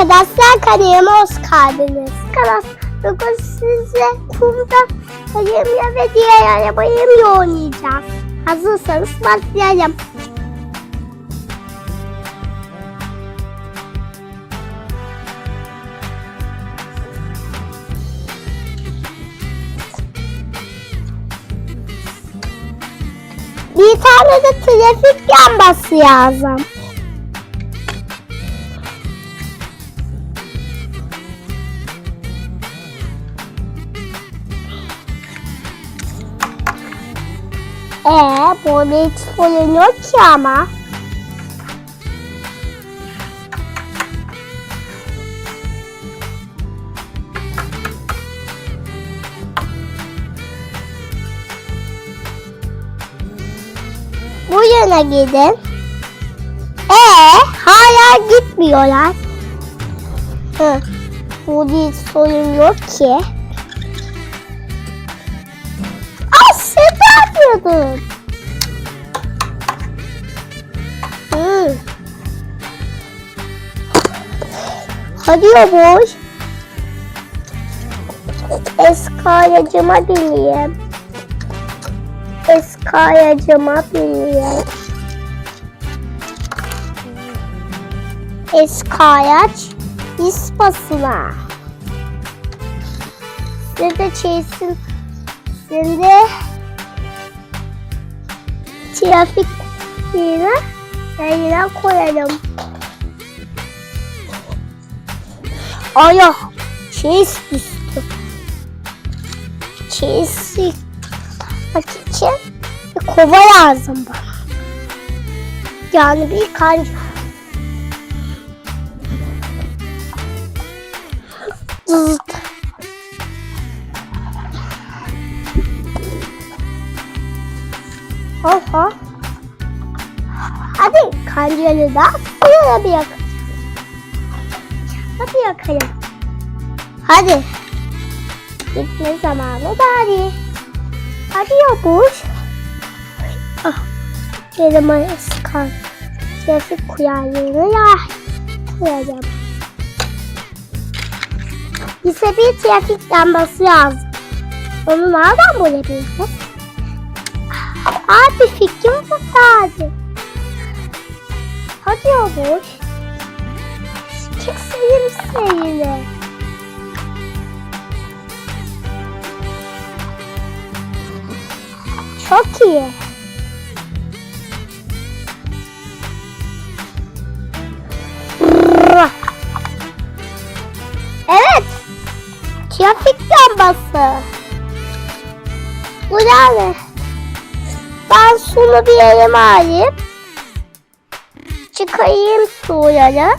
arkadaşlar kanalıma hoş geldiniz. Arkadaşlar bugün size kumda kayımla ve diğer arabayı oynayacağız. Hazırsanız başlayalım. Bir tane de trafik lambası lazım. Ee, burada hiç sorun yok. Bu yana gidin. Ee, hala gitmiyorlar. Hı. Burada hiç sorun yok ki. Yapıyordun? Hadi ya boş. Eski aracıma bineyim. Eski aracıma bineyim. Eski araç ispasına. Size de çesin. Şimdi trafik yerine yayına koyalım. Aya çeyiz düştü. Çeyiz yıkmak için bir kova lazım bana. Yani bir kanca. Zıt. Oha. Hadi kancalı da buraya bir yakın. Hadi yakalım. Hadi. Gitme zamanı da hadi. Hadi yokuş. Ah. Benim ıskan. Trafik kurallarını ya. Koyacağım. Bize bir trafik lambası lazım. Onu nereden bulabiliriz? Abi fikrim var hadi. Hadi yokuş. Çıksayım seninle. Çok iyi. Evet. Trafik lambası. Bu ne? Ben şunu bir elime alayım. Çıkayım suları.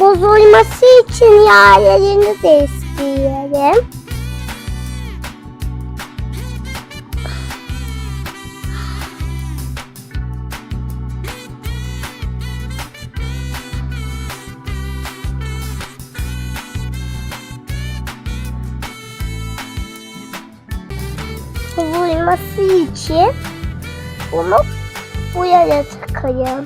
Bozulması için yerlerini değiştirelim. Bozulması için bunu bu yere takayım.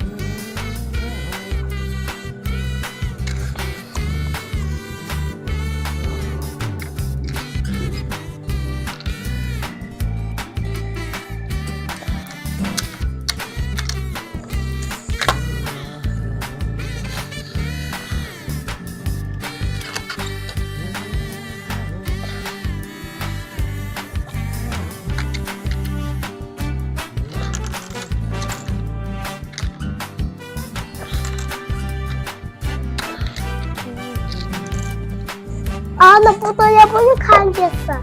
Ana bu dolabın kancası.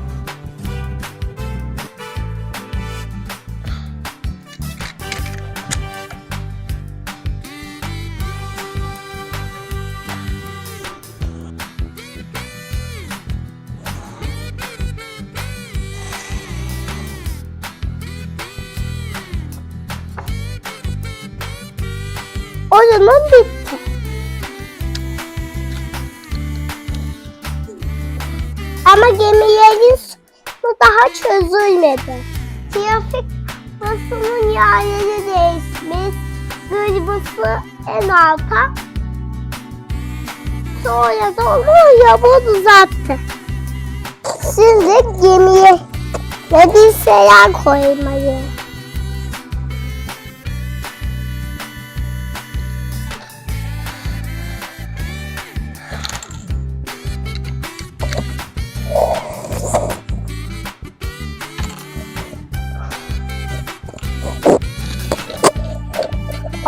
Oyunun bitti. Ama gemilerin su daha çözülmedi. Trafik basının yerleri değişmiş. Gırbısı en alta. oraya da oraya bunu uzattı. Şimdi gemiye ve bir şeyler koymayı.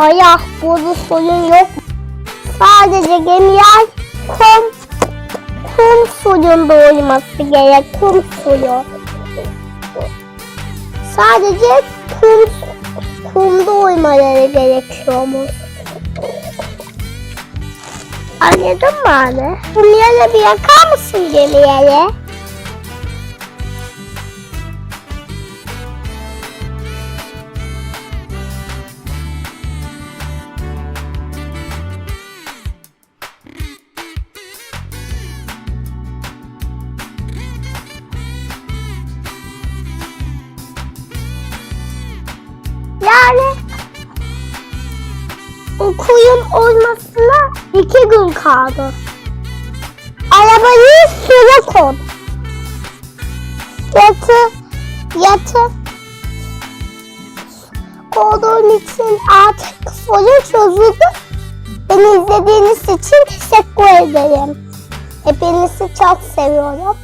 Aya burada sorun yok. Sadece gemiler kum, kum suyunda olması gerek. Kum suyu. Sadece kum, kumda oymaları gerekiyormuş. Anladın mı anne? Kumyala bir yakar mısın gemileri? Yani okuyun olmasına iki gün kaldı. Arabayı suya koy. Yatı, yatı. Koyduğum için artık sorun çözüldü. Beni izlediğiniz için teşekkür ederim. Hepinizi çok seviyorum.